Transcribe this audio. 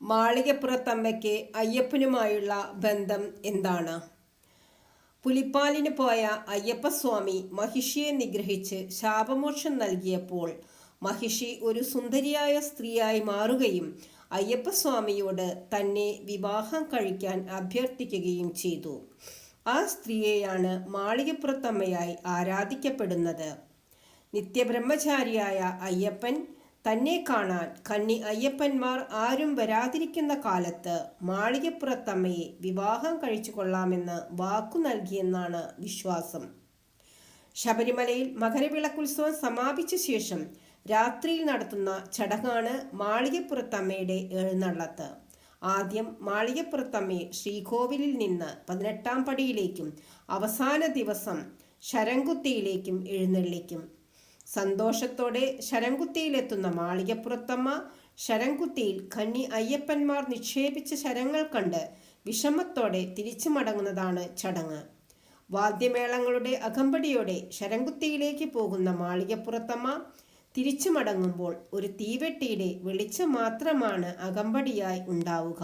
മാളികപ്പുറത്തമ്മയ്ക്ക് അയ്യപ്പനുമായുള്ള ബന്ധം എന്താണ്? പുലിപ്പാലിന് പോയ അയ്യപ്പസ്വാമി മഹിഷിയെ നിഗ്രഹിച്ച് ശാപമോക്ഷം നൽകിയപ്പോൾ മഹിഷി ഒരു സുന്ദരിയായ സ്ത്രീയായി മാറുകയും അയ്യപ്പസ്വാമിയോട് തന്നെ വിവാഹം കഴിക്കാൻ അഭ്യർത്ഥിക്കുകയും ചെയ്തു. ആ സ്ത്രീയെയാണ് മാളികപ്പുറത്തമ്മയായി ആരാധിക്കപ്പെടുന്നത്. നിത്യബ്രഹ്മചാരിയായ അയ്യപ്പൻ തന്നെ കാണാൻ കന്നി അയ്യപ്പന്മാർ ആരും വരാതിരിക്കുന്ന കാലത്ത് മാളികപ്പുറത്തമ്മയെ വിവാഹം കഴിച്ചു കൊള്ളാമെന്ന് വാക്കു നൽകിയെന്നാണ് വിശ്വാസം. ശബരിമലയിൽ മകരവിളക്കുത്സവം സമാപിച്ച ശേഷം രാത്രിയിൽ നടത്തുന്ന ചടങ്ങാണ് മാളികപ്പുറത്തമ്മയുടെ എഴുന്നള്ളത്ത്. ആദ്യം മാളികപ്പുറത്തമ്മയെ ശ്രീകോവിലിൽ നിന്ന് പതിനെട്ടാം പടിയിലേക്കും അവസാന ദിവസം ശരംകുത്തിയിലേക്കും എഴുന്നള്ളിക്കും. സന്തോഷത്തോടെ ശരംകുത്തിയിലെത്തുന്ന മാളികപ്പുറത്തമ്മ ശരംകുത്തിയിൽ കന്നി അയ്യപ്പന്മാർ നിക്ഷേപിച്ച ശരങ്ങൾ കണ്ട് വിഷമത്തോടെ തിരിച്ചു മടങ്ങുന്നതാണ് ചടങ്ങ്. വാദ്യമേളങ്ങളുടെ അകമ്പടിയോടെ ശരംകുത്തിയിലേക്ക് പോകുന്ന മാളികപ്പുറത്തമ്മ തിരിച്ചു മടങ്ങുമ്പോൾ ഒരു തീവെട്ടിയുടെ വെളിച്ചം മാത്രമാണ് അകമ്പടിയായി ഉണ്ടാവുക.